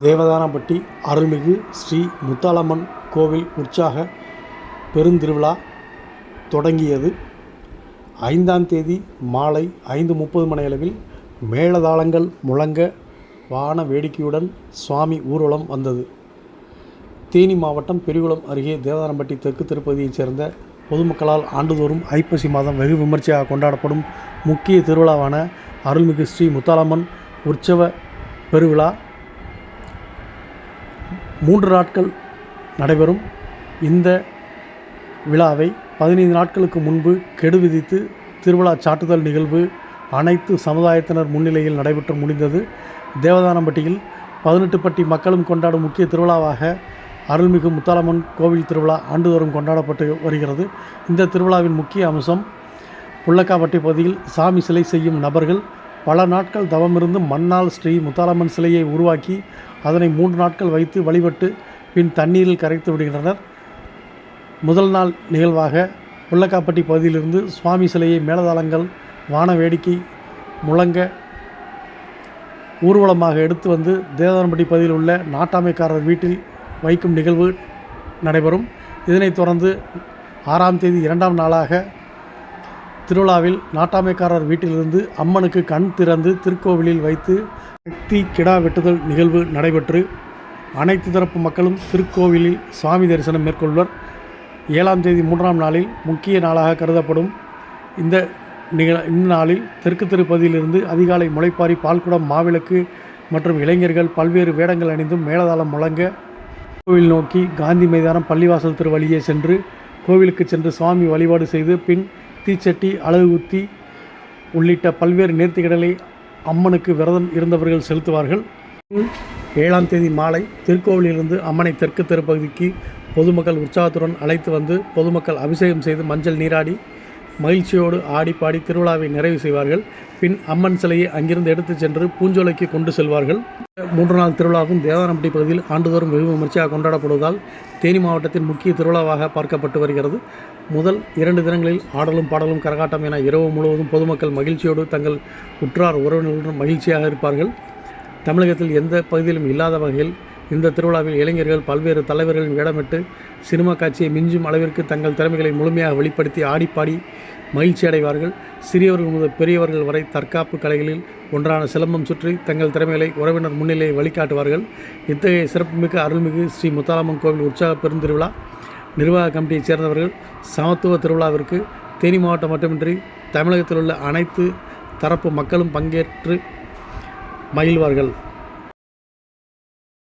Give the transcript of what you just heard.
தேவதானப்பட்டி அருள்மிகு ஸ்ரீ முத்தாலம்மன் கோவில் உற்சாக பெருந்திருவிழா தொடங்கியது. ஐந்தாம் தேதி மாலை ஐந்து முப்பது மணியளவில் மேளதாளங்கள் முழங்க வான வேடிக்கையுடன் சுவாமி ஊர்வலம் வந்தது. தேனி மாவட்டம் பெரியகுளம் அருகே தேவதானப்பட்டி தெற்கு திருப்பதியைச் சேர்ந்த பொதுமக்களால் ஆண்டுதோறும் ஐப்பசி மாதம் வெகு விமர்சையாக கொண்டாடப்படும் முக்கிய திருவிழாவான அருள்மிகு ஸ்ரீ முத்தாலம்மன் உற்சவ பெருவிழா மூன்று நாட்கள் நடைபெறும். இந்த விழாவை பதினைந்து நாட்களுக்கு முன்பு கெடு விதித்து திருவிழா சாட்டுதல் நிகழ்வு அனைத்து சமுதாயத்தினர் முன்னிலையில் நடைபெற்று முடிந்தது. தேவதானம்பட்டியில் பதினெட்டு பட்டி மக்களும் கொண்டாடும் முக்கிய திருவிழாவாக அருள்மிகு முத்தாலம்மன் கோவில் திருவிழா ஆண்டுதோறும் கொண்டாடப்பட்டு வருகிறது. இந்த திருவிழாவின் முக்கிய அம்சம் புள்ளக்காப்பட்டி பகுதியில் சாமி சிலை செய்யும் நபர்கள் பல நாட்கள் தவமிருந்து மண்ணால் ஸ்ரீ முத்தாலம்மன் சிலையை உருவாக்கி அதனை மூன்று நாட்கள் வைத்து வழிபட்டு பின் தண்ணீரில் கரைத்து விடுகின்றனர். முதல் நாள் நிகழ்வாக உள்ளக்காப்பட்டி பகுதியிலிருந்து சுவாமி சிலையை மேலதாளங்கள் வான வேடிக்கை முழங்க ஊர்வலமாக எடுத்து வந்து தேவதானப்பட்டி பகுதியில் உள்ள நாட்டாமைக்காரர் வீட்டில் வைக்கும் நிகழ்வு நடைபெறும். இதனைத் தொடர்ந்து ஆறாம் தேதி இரண்டாம் நாளாக திருவிழாவில் நாட்டாமைக்காரர் வீட்டிலிருந்து அம்மனுக்கு கண் திறந்து திருக்கோவிலில் வைத்து சக்தி கிடா வெட்டுதல் நிகழ்வு நடைபெற்று அனைத்து தரப்பு மக்களும் திருக்கோவிலில் சுவாமி தரிசனம் மேற்கொள்வர். ஏழாம் தேதி மூன்றாம் நாளில் முக்கிய நாளாக கருதப்படும். இந்த நிகழ இந்நாளில் தெற்கு திருப்பதியிலிருந்து அதிகாலை முளைப்பாரி பால்குடம் மாவிளக்கு மற்றும் இளைஞர்கள் பல்வேறு வேடங்கள் அணிந்தும் மேலதாளம் முழங்க கோவில் நோக்கி காந்தி மைதானம் பள்ளிவாசல் திரு வழியே சென்று கோவிலுக்கு சென்று சுவாமி வழிபாடு செய்து பின் தீச்சட்டி அழகு குத்தி உள்ளிட்ட பல்வேறு நேர்த்திக்கடலை அம்மனுக்கு விரதம் இருந்தவர்கள் செலுத்துவார்கள். ஏழாம் தேதி மாலை திருக்கோவிலிருந்து அம்மனை தெற்கு தெருப்பகுதிக்கு பொதுமக்கள் உற்சாகத்துடன் அழைத்து வந்து பொதுமக்கள் அபிஷேகம் செய்து மஞ்சள் நீராடி மகிழ்ச்சியோடு ஆடி பாடி திருவிழாவை நிறைவு செய்வார்கள். பின் அம்மன் சிலையை அங்கிருந்து எடுத்துச் சென்று பூஞ்சோலைக்கு கொண்டு செல்வார்கள். மூன்று நாள் திருவிழாவும் தேவதானப்பட்டி பகுதியில் ஆண்டுதோறும் வெகு விமர்சையாக கொண்டாடப்படுவதால் தேனி மாவட்டத்தின் முக்கிய திருவிழாவாக பார்க்கப்பட்டு வருகிறது. முதல் இரண்டு தினங்களில் ஆடலும் பாடலும் கரகாட்டம் என இரவு முழுவதும் பொதுமக்கள் மகிழ்ச்சியோடு தங்கள் உற்றார் உறவினர்களுடன் மகிழ்ச்சியாக இருப்பார்கள். தமிழகத்தில் எந்த பகுதியிலும் இல்லாத வகையில் இந்த திருவிழாவில் இளைஞர்கள் பல்வேறு தலைவர்களின் வேடமிட்டு சினிமா காட்சியை மிஞ்சும் அளவிற்கு தங்கள் திறமைகளை முழுமையாக வெளிப்படுத்தி ஆடிப்பாடி மகிழ்ச்சி அடைவார்கள். சிறியவர்கள் முதல் பெரியவர்கள் வரை தற்காப்பு கலைகளில் ஒன்றான சிலம்பம் சுற்றி தங்கள் திறமைகளை உறவினர் முன்னிலையை வழிகாட்டுவார்கள். இத்தகைய சிறப்புமிக்க அருள்மிகு ஸ்ரீ முத்தாலம்மன் கோவில் உற்சாக பெருந்திருவிழா நிர்வாக கமிட்டியைச் சேர்ந்தவர்கள் சமத்துவ திருவிழாவிற்கு தேனி மாவட்டம் மட்டுமின்றி தமிழகத்தில் உள்ள அனைத்து தரப்பு மக்களும் பங்கேற்று மகிழ்வார்கள்.